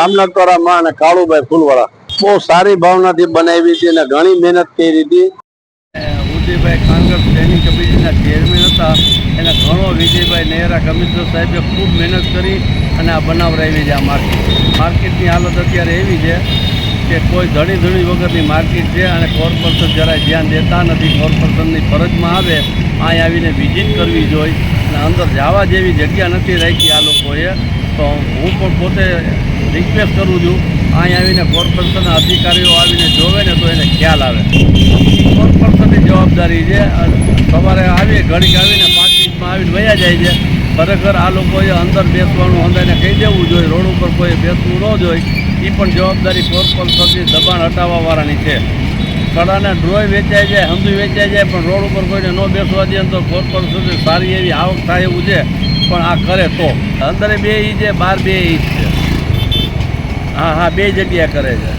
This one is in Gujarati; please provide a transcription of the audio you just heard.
રામનાથવાળા માં અને કાળુભાઈ ફૂલવાળા. બહુ સારી ભાવનાથી બનાવી હતી અને ઘણી મહેનત કરી હતી. ઉદયભાઈ ખાનગર ટ્રેનિંગ કમિટીના ચેરમેન હતા. એને ઘણો વિજયભાઈ નહેરા કમિશનર સાહેબે ખૂબ મહેનત કરી અને આ બનાવરાવી છે આ માર્કેટ માર્કેટની હાલત અત્યારે એવી છે કે કોઈ ધણી ધણી વગરની માર્કેટ છે અને કોર્પોરેશન જરાય ધ્યાન દેતા નથી. કોર્પોરેશનની ફરજમાં આવે, અહીં આવીને વિઝિટ કરવી જોઈએ. અને અંદર જવા જેવી જગ્યા નથી રાખી આ લોકોએ. તો હું પણ પોતે રિક્વેસ્ટ કરું છું, અહીં આવીને કોર્પોરેશનના અધિકારીઓ આવીને જોવે ને તો એને ખ્યાલ આવે. કોર્પોરેશનની જવાબદારી છે સવારે આવીએ, ઘડીક આવીને પાંચ મિનિટમાં આવીને વયા જાય છે. ખરેખર આ લોકોએ અંદર બેસવાનું અંદરને કહી દેવું જોઈએ, રોડ ઉપર કોઈ બેસવું ન જોઈએ. એ પણ જવાબદારી કોર્પોરેશનની દબાણ હટાવવાવાળાની છે. કડાના ડ્રોય વેચાઈ જાય, હંધુ વેચાઈ જાય, પણ રોડ ઉપર કોઈને ન બેસવા દે તો કોર્પોરેશનની સારી એવી આવક થાય એવું છે. પણ આ કરે તો. અંદર બે ઈ છે બહાર બે ઈ છે. હા હા બે જગ્યા કરે છે.